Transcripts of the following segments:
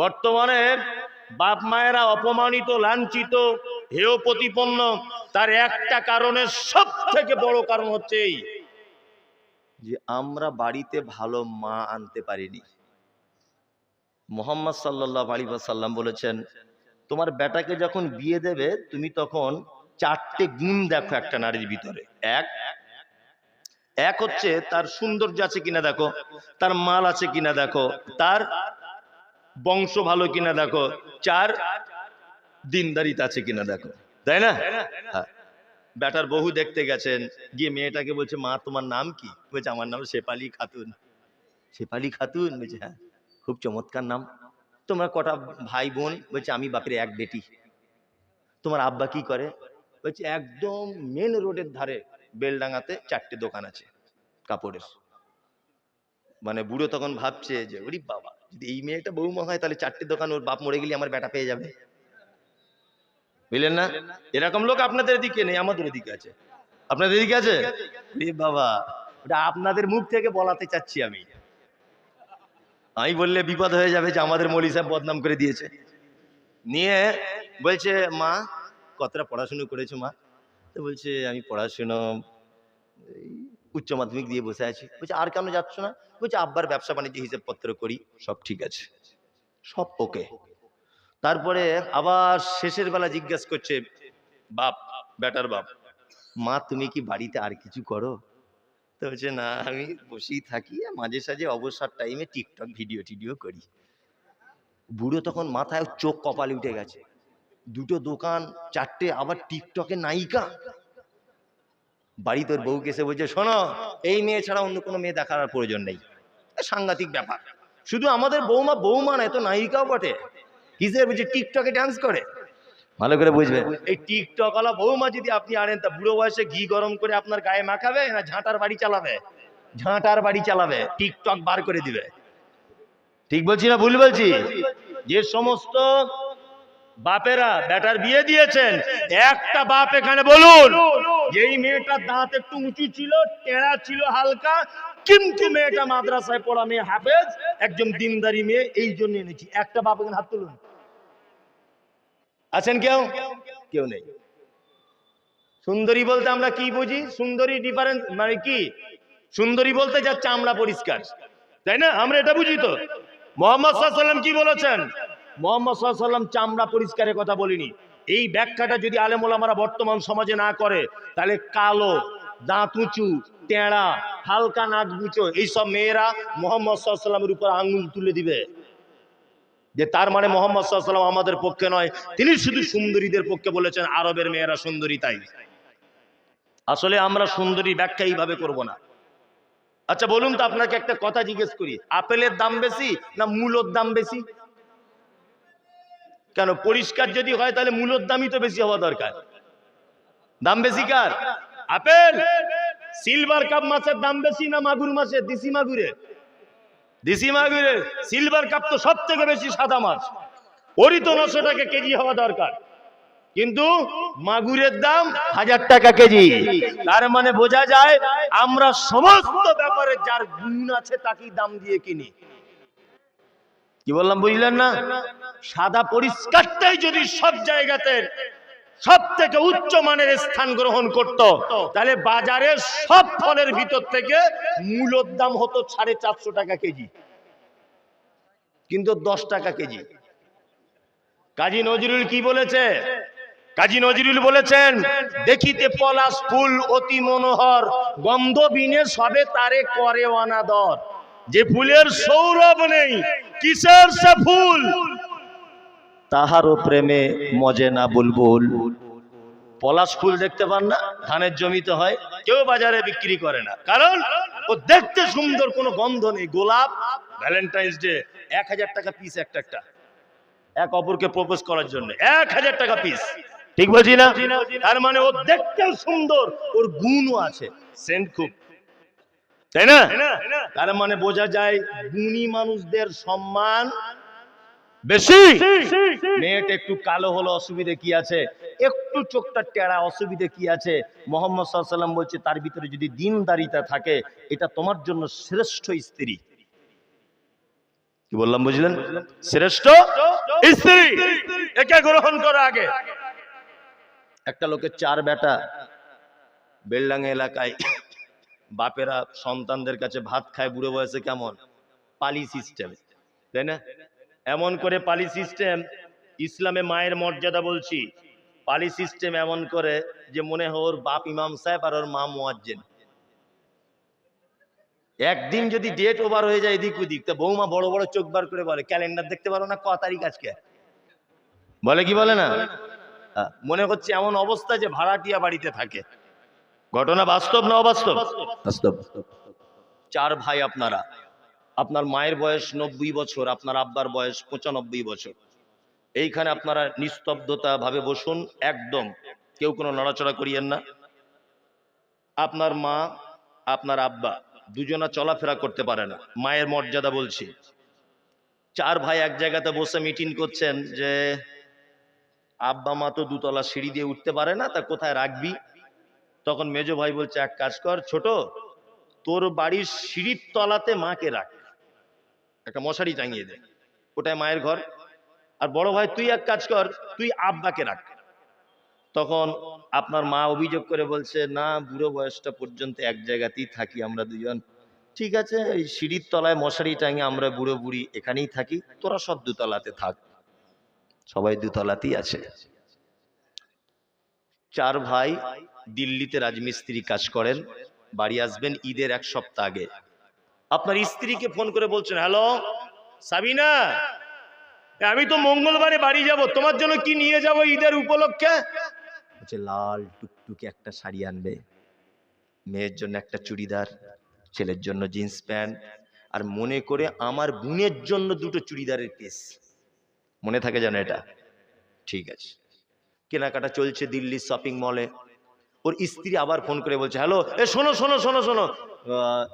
বর্তমানে বাপ মায়েরা অপমানিত, লাঞ্ছিত, হেয় প্রতিপন্ন, তার একটা কারণের সব থেকে বড় কারণ হচ্ছে এই যে আমরা বাড়িতে ভালো মা আনতে পারিনি। মোহাম্মদ সাল্লাহ আলী সাল্লাম বলেছেন, তোমার বেটাকে যখন বিয়ে দেবে, তুমি তখন চারটে গুণ দেখো একটা নারীর ভিতরে। এক এক হচ্ছে তার সৌন্দর্য আছে কিনা দেখো, তার মাল আছে কিনা দেখো, তার বংশ ভালো কিনা দেখো, চার দিনদারিত আছে কিনা দেখো, তাই না? হ্যাঁ। বেটার বহু দেখতে গেছেন, গিয়ে মেয়েটাকে বলছে, মা, তোমার নাম কি? বলছে, আমার নাম শেপালি খাতুন। শেপালি খাতুন? বলছে হ্যাঁ খুব চমৎকার নাম। তোমরা কটা ভাই বোন? বলছে, আমি বাপের এক বেটি। তোমার আব্বা কি করে? বলছে, একদম মেন রোডের ধারে, বেলডাঙ্গাতে চারটে দোকান আছে, কাপড়ের। মানে বুড়ো তখন ভাবছে যে, ওরি বাবা যদি এই মেয়েটা বৌমা হয়, তাহলে চারটে দোকান ওর বাপ মরে গেলে আমার বেটা পেয়ে যাবে। বুঝলেন না? এরকম লোক আপনাদের দিকে নেই, আমাদের দিকে আছে। আপনাদের দিকে আছে? বাবা, ওটা আপনাদের মুখ থেকে বলাতে চাচ্ছি আমি। আমি বললে বিপদ হয়ে যাবে যে আমাদের মৌলী সাহেব বদনাম করে দিয়েছে। নিয়ে বলছে, মা, কতটা পড়াশুনো করেছ মা? তো বলছে, আমি পড়াশুনো উচ্চ মাধ্যমিক দিয়ে বসে আছি। বলছে আর কেন যাচ্ছ না? বলছে আব্বার ব্যবসা বাণিজ্য হিসেবপত্র করি। সব ঠিক আছে। সব ওকে। তারপরে আবার শেষের বেলা জিজ্ঞেস করছে বাপ বেটার বাপ মা তুমি কি বাড়িতে আর কিছু করো? তো বলছে না আমি বসেই থাকি মাঝে সাঝে অবসর টাইমে টিকটক ভিডিও টিডিও করি। বুড়ো তখন মাথায় চোখ কপালে উঠে গেছে। দুটো দোকান চারটে আবার টিকটকে নায়িকা। বাড়ি তোর বউকে এসে বলছে, শোনো, এই মেয়ে ছাড়া অন্য কোনো মেয়ে দেখার প্রয়োজন নেই। সাংঘাতিক ব্যাপার। শুধু আমাদের বৌমা বৌমা নয় তো নায়িকাও বটে। কিসের বলছে টিকটকে ডান্স করে? ভালো করে বুঝবে। এই টিকটক ওয়ালা বৌমা যদি আপনি আনেন, তা বুড়ো বয়সে ঘি গরম করে আপনার গায়ে মাখাবে না ঝাঁটার বাড়ি চালাবে? ঝাঁটার বাড়ি চালাবে, টিকটক বার করে দিবে। ঠিক বলছি না ভুল বলছি? যে সমস্ত বাপেরা বেটার বিয়ে দিয়েছেন, একটা বাপ এখানে বলুন। এই মেয়েটার দাঁত একটু উঁচু ছিল টেরা ছিল হালকা, কিন্তু মেয়েটা মাদ্রাসায় পড়া মেয়ে হাফেজ, একজন দিনদারি মেয়ে, এই জন্য এনেছি। একটা বাপ হাত তুলুন। আছেন কেউ? কেউ নেই। সুন্দরী বলতে আমরা কি বুঝি? সুন্দরী ডিফারেন্স মানে কি? সুন্দরী বলতে যা চামড়া পরিষ্কার। তাই না? আমরা এটা বুঝি তো। মোহাম্মদ কি বলেছেন? মোহাম্মদ চামড়া পরিষ্কারের কথা বলিনি। এই ব্যাখ্যাটা যদি আলেমোলামারা বর্তমান সমাজে না করে, তাহলে কালো, দাঁত উঁচু, টেঁড়া, হালকা নাক গুঁচো, এইসব মেয়েরা মোহাম্মদ সাল্লামের উপর আঙুল তুলে দিবে। যে তার মানে মোহাম্মদ সাল্লাম আমাদের পক্ষে নয়, তিনি শুধু সুন্দরীদের পক্ষে বলেছেন, আরবের মেয়েরা সুন্দরী তাই। আসলে আমরা সুন্দরী ব্যাখ্যা এইভাবে করব না। আচ্ছা বলুন তো আপনাকে একটা কথা জিজ্ঞেস করি, আপেলের দাম বেশি না মূলর দাম বেশি? কেন? পরিষ্কার যদি হয় তাহলে মূলর দামই তো বেশি হওয়া দরকার। দাম বেশি কার? আপেল। সিলভার কাপ মাছের দাম বেশি না মাগুর মাছের? দেশি মাগুরের দেশি মাগুরের সিলভার কাপ তো সব থেকে বেশি সাদা মাছ। ওরই তো নশো টাকা কেজি হওয়া দরকার। কিন্তু মাগুরের দাম হাজার টাকা কেজি। তার মানে বোঝা যায় আমরা সমস্ত ব্যাপারে যার গুণ আছে তাকেই দাম দিয়ে কিনি। কি বললাম, বুঝলেন না? সাদা পরিষ্কারটাই যদি সব জায়গাতে সব থেকে উচ্চ মানের স্থান গ্রহণ করত, তাহলে বাজারে সব ফলের ভিতর থেকে মূলর দাম হতো সাড়ে চারশো টাকা কেজি। কিন্তু দশ টাকা কেজি। কাজী নজরুল কি বলেছে? কাজী নজরুল বলেছেন, দেখিতে পলাশ ফুল অতি মনোহর, গন্ধ বিনে সবে তারে করে অনাদর। যে ফুলের সৌরভ নেই, কিসের সে ফুল? তাহারও প্রেমে মজে না বুলবুল। পলাশ ফুল দেখতে পান না ধানের জমিতে হয় কেউ বাজারে বিক্রি করে না। কারণ ও দেখতে সুন্দর কোনো গন্ধ নেই। গোলাপ ভ্যালেন্টাইন্স ডে এক হাজার টাকা পিস একটা একটা। এক অপরকে প্রপোজ করার জন্য এক হাজার টাকা পিস ঠিক বলছি না? তার মানে ও দেখতে সুন্দর ওর গুণও আছে। সেন্ট খুব। তাই না? তার মানে বোঝা যায় গুণী মানুষদের সম্মান বেশি। মেয়েটা একটু কালো হলো, অসুবিধে কি আছে? একটু চোখটা টেরা, অসুবিধে কি আছে? মোহাম্মদ সাল্লাম বলছে, তার ভিতরে যদি দিনদারিতা থাকে, এটা তোমার জন্য শ্রেষ্ঠ স্ত্রী। কি বললাম, বুঝলেন? শ্রেষ্ঠ স্ত্রী। একে গ্রহণ করা আগে। একটা লোকের চার বেটা, বেলডাঙ্গা এলাকায় বাপেরা সন্তানদের কাছে ভাত খায়, বুড়ো বয়সে কেমন? পালি সিস্টেম, তাই না? এমন করে পালি সিস্টেম ইসলামে মায়ের মর্যাদা বলছি। পালি সিস্টেম এমন করে যে মনে হয় ওর বাপ ইমাম সাহেব আর ওর মা মোয়াজ্জেন। একদিন যদি ডেট ওভার হয়ে যায় এদিক ওদিক তা বৌমা বড় বড় চোখ বার করে বলে ক্যালেন্ডার দেখতে পারো না ক তারিখ আজকে? বলে কি বলে না? মনে হচ্ছে এমন অবস্থা যে ভাড়াটিয়া বাড়িতে থাকে। ঘটনা বাস্তব না অবাস্তব? বাস্তব। চার ভাই আপনারা। আপনার মায়ের বয়স নব্বই বছর, আপনার আব্বার বয়স পঁচানব্বই বছর। এইখানে আপনারা নিস্তব্ধতা ভাবে বসুন, একদম। কেউ কোনো নড়াচড়া করিয়েন না। আপনার মা, আপনার আব্বা দুজনা চলাফেরা করতে পারে না, মায়ের মর্যাদা বলছি। চার ভাই এক জায়গাতে বসে মিটিং করছেন যে, আব্বা মা তো দুতলা সিঁড়ি দিয়ে উঠতে পারে না, তা কোথায় রাখবি? তখন মেজো ভাই বলছে, এক কাজ কর, ছোট, তোর বাড়ির সিঁড়ির তলাতে মাকে রাখ। একটা মশারি টাঙিয়ে দে। ওটাই মায়ের ঘর। আর বড় ভাই, তুই এক কাজ কর, তুই আব্বাকে রাখ। তখন আপনার মা অভিযোগ করে বলছে, না, বুড়ো বয়সটা পর্যন্ত এক জায়গাতেই থাকি আমরা দুজন। ঠিক আছে, এই সিঁড়ির তলায় মশারি টাঙিয়ে আমরা বুড়ো বুড়ি এখানেই থাকি। তোরা সব দুতলাতে থাক। সবাই দুতলাতেই আছে। চার ভাই দিল্লিতে রাজমিস্ত্রি কাজ করেন। বাড়ি আসবেন ঈদের এক সপ্তাহ আগে। আপনার স্ত্রীকে ফোন করে বলছেন, হ্যালো, সাবিনা, আমি তো মঙ্গলবারে বাড়ি যাব, তোমার জন্য কি নিয়ে যাব ঈদের উপলক্ষে? বলছে, লাল টুকটুকে একটা শাড়ি আনবে, মেয়ের জন্য একটা চুড়িদার, ছেলের জন্য জিন্স প্যান্ট, আর মনে করে আমার বোনের জন্য দুটো চুড়িদারের পিস মনে থাকে যেন এটা? ঠিক আছে। কেনাকাটা চলছে দিল্লির শপিং মলে ওর স্ত্রী আবার ফোন করে বলছে, হ্যালো, এ শোনো শোনো শোনো শোনো।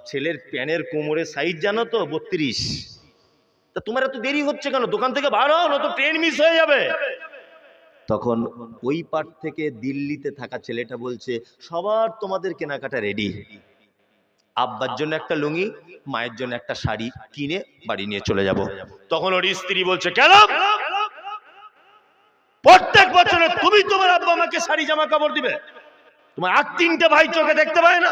ছেলের প্যানের কোমরের সাইজ জানো তো, বত্রিশ। তা তোমার এত দেরি হচ্ছে কেন? দোকান থেকে বার হও না তো ট্রেন মিস হয়ে যাবে। তখন ওই পার থেকে দিল্লিতে থাকা ছেলেটা বলছে, সবার তোমাদের কেনাকাটা রেডি আব্বার জন্য একটা লুঙ্গি, মায়ের জন্য একটা শাড়ি কিনে বাড়ি নিয়ে চলে যাব। তখন ওর স্ত্রী বলছে, কেন? প্রত্যেক বছরে তুমি তোমার আব্বা আমাকে শাড়ি, জামা কাপড় দিবে। তোমার আর তিনটে ভাই চোখে দেখতে পায় না।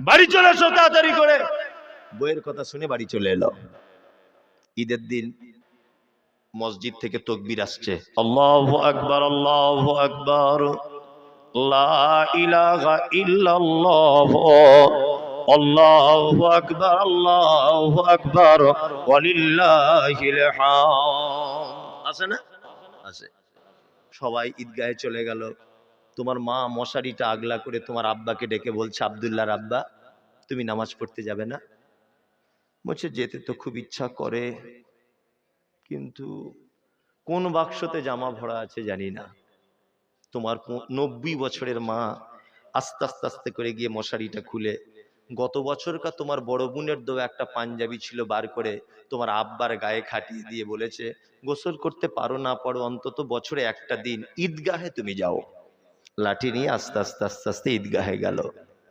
বাড়ি চলে এসো তাড়াতাড়ি করে। বইয়ের কথা শুনে বাড়ি চলে এলো। ঈদের দিন মসজিদ থেকে তকবির আসছে। আল্লাহ আকবার আল্লাহ আকবার। লা ইলাহা ইল্লাল্লাহ। আল্লাহু আকবার আল্লাহু আকবার। ওয়ালিল্লাহিল হামদ। আছে না? আছে। সবাই ঈদগাহে চলে গেল। তোমার মা মশারিটা আগলা করে তোমার আব্বাকে ডেকে বলছে, আব্দুল্লাহর আব্বা, তুমি নামাজ পড়তে যাবে না? বলছে, যেতে তো খুব ইচ্ছা করে, কিন্তু কোন বাক্সতে জামা ভরা আছে জানি না। তোমার নব্বই বছরের মা আস্তে আস্তে আস্তে করে গিয়ে মশারিটা খুলে। গত বছরকার তোমার বড় বোনের দো একটা পাঞ্জাবি ছিল বার করে তোমার আব্বার গায়ে খাটিয়ে দিয়ে বলেছে, গোসল করতে পারো না পারো অন্তত বছরে একটা দিন, ঈদগাহে তুমি যাও। লাঠি নিয়ে আস্তে আস্তে আস্তে আস্তে ঈদগাহে গেল।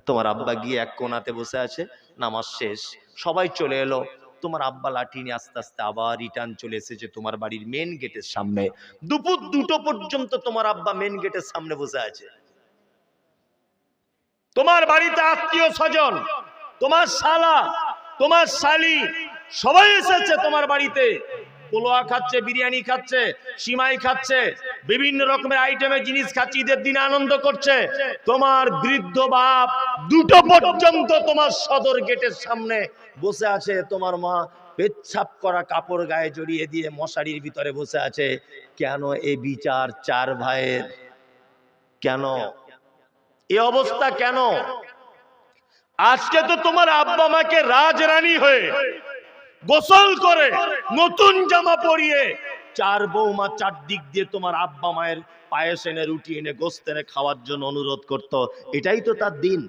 তোমার আব্বা গিয়ে এক কোনাতে বসে আছে, নামাজ শেষ, সবাই চলে এলো। তোমার আব্বা লাঠি নিয়ে আস্তে আস্তে আবার রিটার্ন চলে এসেছে তোমার বাড়ির মেন গেটের সামনে। দুপুর দুটো পর্যন্ত তোমার আব্বা মেন গেটের সামনে বসে আছে। তোমার বাড়িতে আত্মীয় স্বজন, তোমার শালা, তোমার শালি, সবাই এসেছে তোমার বাড়িতে। পোলোয়া খাচ্ছে, বিরিয়ানি খাচ্ছে, সিমাই খাচ্ছে বিভিন্ন রকমের আইটেমের জিনিস খাচ্ছে, ঈদের দিনে আনন্দ করছে। তোমার বৃদ্ধ বাপ দুটো পর্যন্ত তোমার সদর গেটের সামনে বসে আছে। তোমার মা পেচ্ছাপ করা কাপড় গায়ে জড়িয়ে দিয়ে মশারির ভিতরে বসে আছে। কেন এ বিচার চার ভাইয়ের? কেন? এ অবস্থা কেন? আজকে তো তোমার আব্বা মাকে রাজরানী হয়ে গোসল করে নতুন জামা পরিয়ে চার বৌমা চারদিক দিয়ে তোমার আব্বা মায়ের পায়েস এনে, রুটি এনে, গোস্ত এনে খাওয়ার জন্য অনুরোধ করত। এটাই তো তার দিন।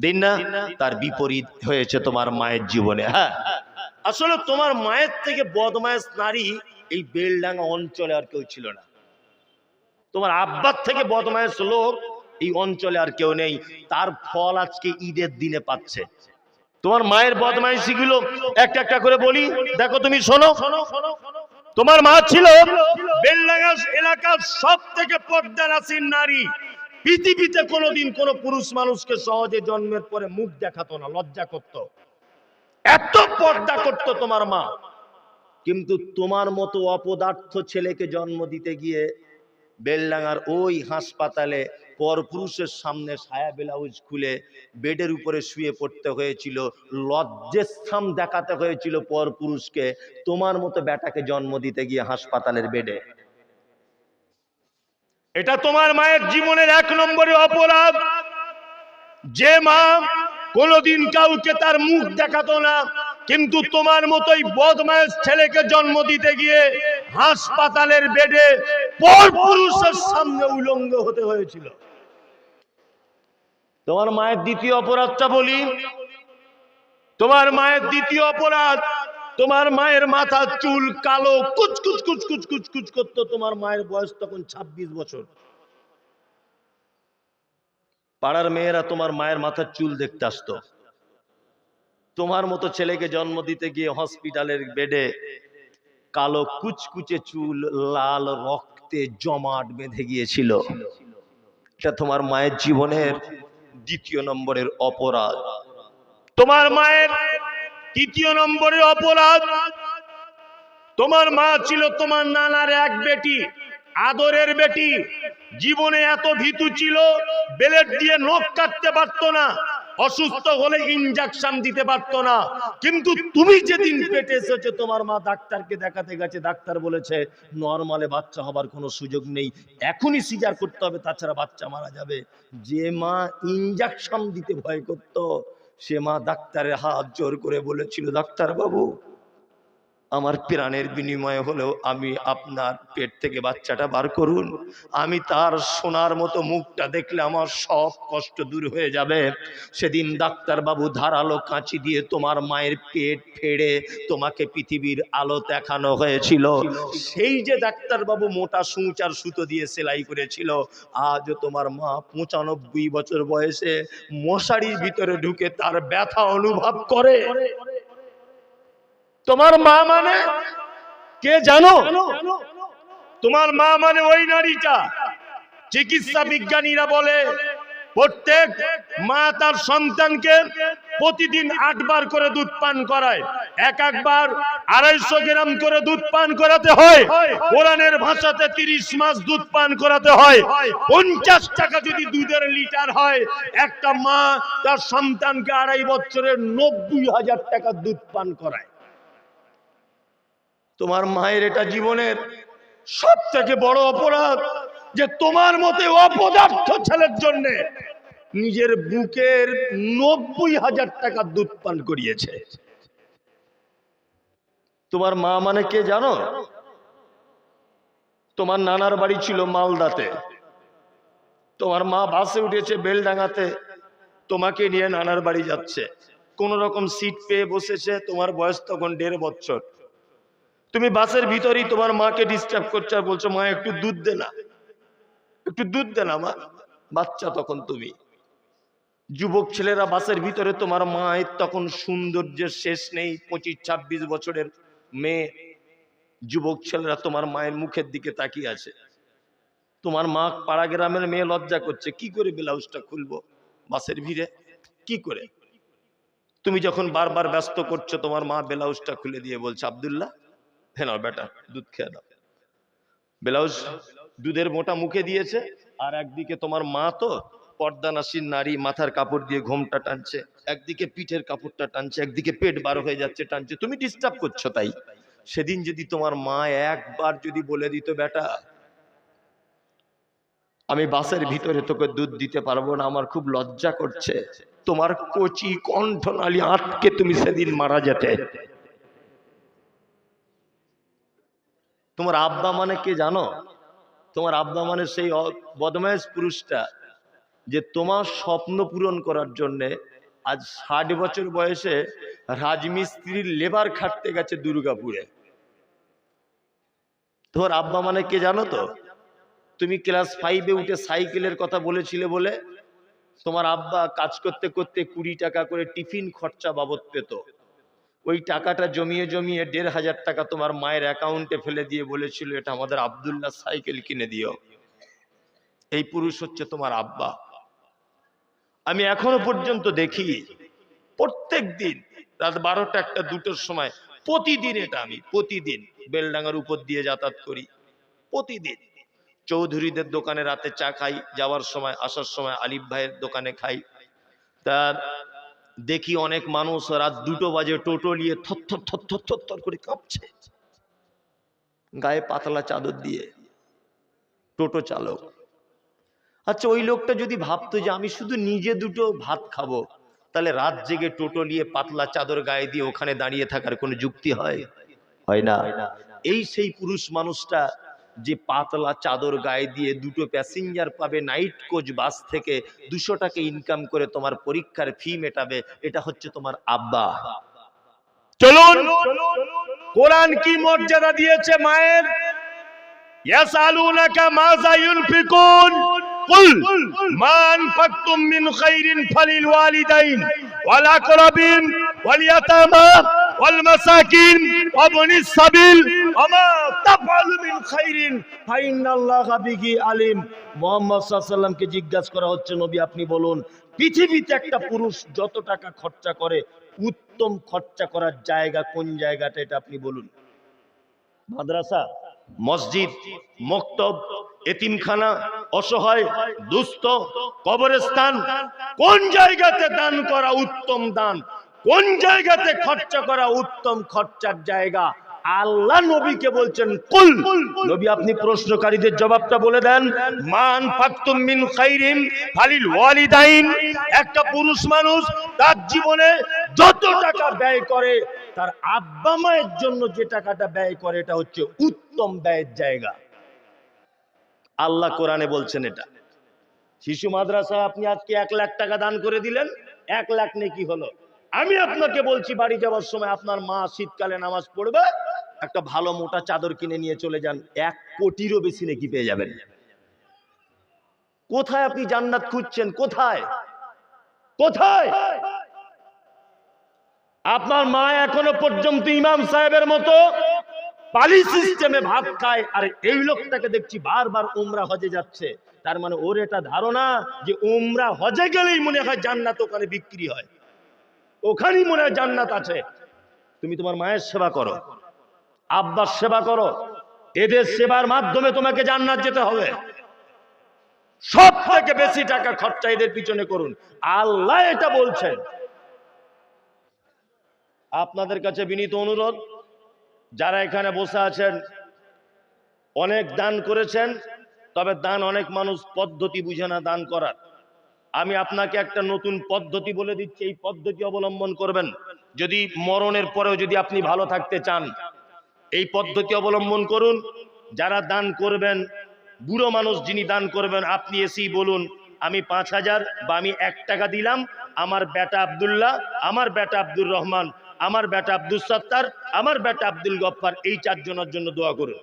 দিন না? তার বিপরীত হয়েছে তোমার মায়ের জীবনে। হ্যাঁ। আসলে তোমার মায়ের থেকে বদমায়েশ নারী এই বেলডাঙ্গা অঞ্চলে আর কেউ ছিল না। তোমার আব্বার থেকে বদমায়েশ লোক এই অঞ্চলে আর কেউ নেই। তার ফল আজকে ঈদের দিনে পাচ্ছে। তোমার মায়ের বদমাইশি গুলো একটা একটা করে বলি। দেখো তুমি শোনো শোনো শোনো। তোমার মা ছিল বেলডাঙ্গা এলাকার সব থেকে পর্দারাসীন নারী। পৃথিবীতে কোনোদিন কোনো পুরুষ মানুষকে সহজে জন্মের পরে মুখ দেখাতো না, লজ্জা করত। এত পর্দা করত তোমার মা। কিন্তু তোমার মতো অপদার্থ ছেলেকে জন্ম দিতে গিয়ে বেলডাঙ্গার ওই হাসপাতালে পরপুরুষের সামনে সায়া ব্লাউজ খুলে বেডের উপরে শুয়ে পড়তে হয়েছিল লজ্জেস্থাম দেখাতে হয়েছিল পরপুরুষকে তোমার মতো বেটাকে জন্ম দিতে গিয়ে হাসপাতালের বেডে। এটা তোমার মায়ের জীবনের এক নম্বরে অপরাধ। যে মা কোনোদিন কাউকে তার মুখ দেখাতো না, কিন্তু তোমার মতোই বদমায়ের ছেলেকে জন্ম দিতে গিয়ে হাসপাতালের বেডে পর পুরুষের সামনে উলঙ্গ হতে হয়েছিল। তোমার মায়ের দ্বিতীয় অপরাধটা বলি। তোমার মায়ের দ্বিতীয় অপরাধ, তোমার মায়ের মাথার চুল কালো, কুচকুচ কুচকুচ কুচকুচ করতো। তোমার মায়ের বয়স তখন ২৬ বছর। পাড়ার মেয়েরা তোমার মায়ের মাথার চুল দেখতে আসতো। তোমার মতো ছেলেকে জন্ম দিতে গিয়ে হসপিটালের বেডে কালো কুচকুচে চুল, লাল রক্তে জমাট বেঁধে গিয়েছিল। এটা তোমার মায়ের জীবনের দ্বিতীয় নম্বরের অপরাধ। তোমার মায়ের তৃতীয় নম্বরের অপরাধ। তোমার মা ছিল তোমার নানার এক বেটি, আদরের বেটি। জীবনে এত ভীতু ছিল, বেলেট দিয়ে নখ কাটতে পারতো না। অসুস্থ হলে ইনজেকশন দিতে পারতো না। কিন্তু তুমি যেদিন পেটে এসেছ, তোমার মা ডাক্তারকে দেখাতে গেছে, ডাক্তার বলেছে নর্মালে বাচ্চা হবার কোনো সুযোগ নেই। এখনই সিজার করতে হবে, তাছাড়া বাচ্চা মারা যাবে। যে মা ইনজেকশন দিতে ভয় করত, সে মা ডাক্তারের হাত জোর করে বলেছিল ডাক্তার বাবু আমার প্রাণের বিনিময়ে হলেও আমি আপনার পেট থেকে বাচ্চাটা বার করুন। আমি তার সোনার মতো মুখটা দেখলে আমার সব কষ্ট দূর হয়ে যাবে। সেদিন ডাক্তার বাবু ধারালো কাঁচি দিয়ে তোমার মায়ের পেট ফেড়ে তোমাকে পৃথিবীর আলো দেখানো হয়েছিল। সেই যে ডাক্তার বাবু মোটা সূচ আর সুতো দিয়ে সেলাই করেছিল আজও তোমার মা পঁচানব্বই বছর বয়সে মশারির ভিতরে ঢুকে তার ব্যথা অনুভব করে। তোমার মা মানে? কে জানো? তোমার মা মানে ওই নারীটা। চিকিৎসা বিজ্ঞানীরা বলে, প্রত্যেক মা তার সন্তানকে প্রতিদিন আটবার করে দুধ পান করায়। এক একবার আড়াইশো গ্রাম করে দুধ পান করাতে হয়। কোরআনের ভাষাতে তিরিশ মাস দুধ পান করাতে হয়। পঞ্চাশ টাকা যদি দুধের লিটার হয়, একটা মা তার সন্তানকে আড়াই বছরের নব্বই হাজার টাকা দুধ পান করায়। তোমার মায়ের এটা জীবনের সব থেকে বড় অপরাধ যে তোমার মতে অপদার্থ ছেলের জন্য নিজের বুকের নব্বই হাজার টাকা দুধ পান করিয়েছে। তোমার মা মানে কে জানো? তোমার নানার বাড়ি ছিল মালদাতে। তোমার মা বাসে উঠেছে বেলডাঙ্গাতে। তোমাকে নিয়ে নানার বাড়ি যাচ্ছে। কোন রকম সিট পেয়ে বসেছে। তোমার বয়স তখন দেড় বছর। তুমি বাসের ভিতরেই তোমার মাকে ডিস্টার্ব করছ আর বলছো, মা, একটু দুধ দে না। একটু দুধ দে না, মা। বাচ্চা তখন তুমি। যুবক ছেলেরা বাসের ভিতরে, তোমার মায়ের তখন সৌন্দর্যের শেষ নেই। পঁচিশ, ছাব্বিশ বছরের মেয়ে। যুবক ছেলেরা তোমার মায়ের মুখের দিকে তাকিয়ে আছে। তোমার মা পাড়া গ্রামের মেয়ে লজ্জা করছে। কি করে ব্লাউজটা খুলবো বাসের ভিড়ে? কি করে? তুমি যখন বারবার ব্যস্ত করছ, তোমার মা ব্লাউজটা খুলে দিয়ে বলছে, আব্দুল্লাহ হ্যাঁ নাও বেটা, দুধ খেয়ে দাও ব্লাউজ দুধের মোটা মুখে দিয়েছে, আর একদিকে তোমার মা তো পর্দানাসীন নারী, মাথার কাপড় দিয়ে ঘোমটা টানছে, একদিকে পিঠের কাপড়টা টানছে, একদিকে পেট বার হয়ে যাচ্ছে, টানছে। তুমি ডিস্টার্ব করছ তাই। সেদিন যদি তোমার মা একবার যদি বলে দিত, বেটা, আমি বাসের ভিতরে তোকে দুধ দিতে পারব না, আমার খুব লজ্জা করছে। তোমার কচি কণ্ঠনালী আটকে তুমি সেদিন মারা যেতে। তোমার আব্বা মানে কে জানো? তোমার আব্বা মানে সেই বদমাইশ পুরুষটা যে তোমার স্বপ্ন পূরণ করার জন্যে আজ ষাট বছর বয়সে রাজমিস্ত্রির লেবার খাটতে গেছে দুর্গাপুরে। তোমার আব্বা মানে কে জানো তো? তুমি ক্লাস ফাইভে উঠে সাইকেলের কথা বলেছিলে বলে তোমার আব্বা কাজ করতে করতে কুড়ি টাকা করে টিফিন খরচা বাবদ পেত। ওই টাকাটা জমিয়ে জমিয়ে দেড় হাজার টাকা তোমার মায়ের অ্যাকাউন্টে ফেলে দিয়ে বলেছিল, এটা আমাদের আবদুল্লাহ সাইকেল কিনে দিও। এই পুরুষ হচ্ছে তোমার আব্বা। আমি এখনও পর্যন্ত দেখি, প্রত্যেক দিন রাত বারোটা একটা দুটোর সময়, প্রতিদিন এটা আমি, প্রতিদিন বেলডাঙ্গার উপর দিয়ে যাতায়াত করি, প্রতিদিন। চৌধুরীদের দোকানে রাতে চা খাই, যাওয়ার সময়, আসার সময় আলিফ ভাইয়ের দোকানে খাই। তার দেখি অনেক মানুষ রাত দুটো বাজে টোটো নিয়ে থর থর থর থর করে কাঁপছে। গায়ে পাতলা চাদর দিয়ে টোটো চালক। আচ্ছা ওই লোকটা যদি ভাবতো যে আমি শুধু নিজে দুটো ভাত খাব, তাহলে রাত জেগে টোটো নিয়ে পাতলা চাদর গায়ে দিয়ে ওখানে দাঁড়িয়ে থাকার কোনো যুক্তি হয়? হয় না। এই সেই পুরুষ মানুষটা যে পাতলা চাদর গায়ে দিয়ে দুটো প্যাসেঞ্জার পাবে নাইট কোচ বাস থেকে দুশো টাকা ইনকাম করে তোমার পরীক্ষার ফি মেটাবে এটা হচ্ছে তোমার আব্বা। চলুন! কোরআন কি মর্যাদা দিয়েছে মায়ের? ইয়াসালুনাকা মাযা ইউনফিকুন কুল মা আনফাকতুম মিন খাইরিন ফালিল ওয়ালিদাইন ওয়াল আকরাবিন ওয়াল ইয়াতামা ওয়াল মাসাকিন। ওয়াবনিস সাবিল। ওমা তাফআলু মিন খাইরিন বিহি আলিম। মুহাম্মদ সাল্লাল্লাহু জিজ্ঞাসা করা হচ্ছে, নবী আপনি বলুন, পৃথিবীতে একটা পুরুষ যত টাকা খরচা করে, উত্তম খরচা করার জায়গা কোন জায়গাটা এটা আপনি বলুন? মাদ্রাসা, মসজিদ, মক্তব, এতিমখানা, অসহায়, দুস্থ, কবরস্থান, কোন জায়গাতে দান করা উত্তম দান? কোন জায়গাতে খরচা করা উত্তম খরচার জায়গা? আল্লাহ নবীকে বলছেন, কুল। নবী, আপনি প্রশ্নকারীদের জবাবটা বলে দেন। মান ফাকতুম মিন খাইরিন ফালিল ওয়ালিদাইন। একটা পুরুষ মানুষ তার জীবনে যত টাকা ব্যয় করে, তার আব্বা মায়ের জন্য যে টাকাটা ব্যয় করে, এটা হচ্ছে উত্তম ব্যয়ের জায়গা। আল্লাহ কোরআনে বলছেন এটা। শিশু মাদ্রাসা আপনি আজকে এক লাখ টাকা দান করে দিলেন, এক লাখ নেকি হলো। আমি আপনাকে বলছি, বাড়ি যাওয়ার সময় আপনার মা শীতকালে নামাজ পড়বে, একটা ভালো মোটা চাদর কিনে নিয়ে চলে যান, এক কোটিরও বেশি নাকি পেয়ে যাবেন। কোথায় আপনি জান্নাত খুঁজছেন? কোথায়? কোথায়? আপনার মা এখনও পর্যন্ত ইমাম সাহেবের মতো পালি সিস্টেমে ভাত খায়, আর এই লোকটাকে দেখছি বারবার উমরা হজে যাচ্ছে। তার মানে ওর এটা ধারণা যে উমরা হজে গেলেই মনে হয় জান্নাত ওখানে বিক্রি হয়। ওখানেই মনে হয় জান্নাত আছে। তুমি তোমার মায়ের সেবা করো, আব্বার সেবা করো, এদের সেবার মাধ্যমে তোমাকে জান্নাত যেতে হবে। সব থেকে বেশি টাকা খরচা এদের পিছনে করুন। আল্লাহ এটা বলছেন। আপনাদের কাছে বিনীত অনুরোধ, যারা এখানে বসে আছেন, অনেক দান করেছেন, তবে দান অনেক মানুষ পদ্ধতি বুঝে না দান করার। আমি আপনাকে একটা নতুন পদ্ধতি বলে দিচ্ছি, এই পদ্ধতি অবলম্বন করবেন। যদি মরণের পরেও যদি আপনি ভালো থাকতে চান, এই পদ্ধতি অবলম্বন করুন। যারা দান করবেন, বুড়ো মানুষ যিনি দান করবেন, আপনি এসেই বলুন, আমি পাঁচ হাজার বা আমি এক টাকা দিলাম, আমার বেটা আবদুল্লাহ, আমার বেটা আব্দুর রহমান, আমার বেটা আব্দুল সত্তার, আমার বেটা আব্দুল গফ্ফার, এই চারজনের জন্য দোয়া করুন।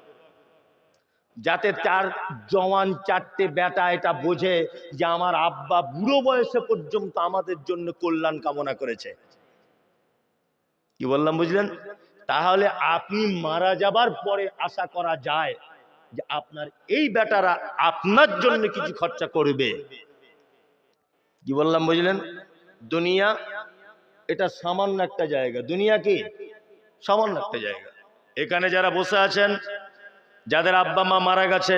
যাতে তার জওয়ান চারটে বেটা এটা বোঝে যে আমার আব্বা বুড়ো বয়সে পর্যন্ত আমাদের জন্য কল্যাণ কামনা করেছে। কি বললাম বুঝলেন? তাহলে আপনি মারা যাবার পরে আশা করা যায় যে আপনার এই বেটারা আপনার জন্য কিছু খরচা করবে। কি বললাম বুঝলেন? দুনিয়া এটা সামান্য একটা জায়গা। দুনিয়া কি? সামান্য একটা জায়গা। এখানে যারা বসে আছেন যাদের আব্বা মা মারা গেছে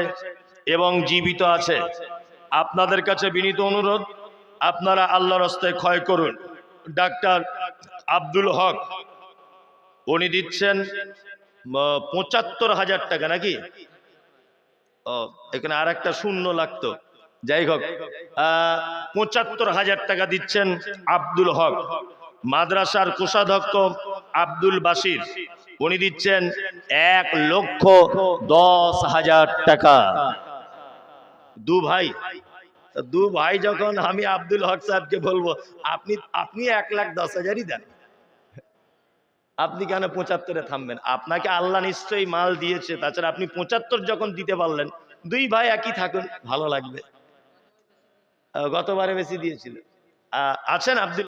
এবং জীবিত আছে, আপনাদের কাছে বিনীত অনুরোধ, আপনারা আল্লাহর রাস্তায় ক্ষয় করুন। ডাক্তার আব্দুল হক, উনি দিচ্ছেন পঁচাত্তর হাজার টাকা নাকি? ও, এখানে আর একটা শূন্য লাগতো। যাই হোক পঁচাত্তর হাজার টাকা দিচ্ছেন আব্দুল হক, মাদ্রাসার কোষাধ্যক্ষ আব্দুল বাসির উনি দিচ্ছেন এক লক্ষ দশ হাজার টাকা। দু ভাই দু ভাই যখন আমি আব্দুল হক সাহেবকে বলব, আপনি আপনি এক লাখ দশ হাজারই দেন। আপনি কেন পঁচাত্তরে থামবেন? আপনাকে আল্লাহ নিশ্চয়ই মাল দিয়েছে। তাছাড়া আপনি পঁচাত্তর যখন দিতে পারলেন, দুই ভাই একই থাকুন, ভালো লাগবে। গতবারে বেশি দিয়েছিল। আছেন আব্দুল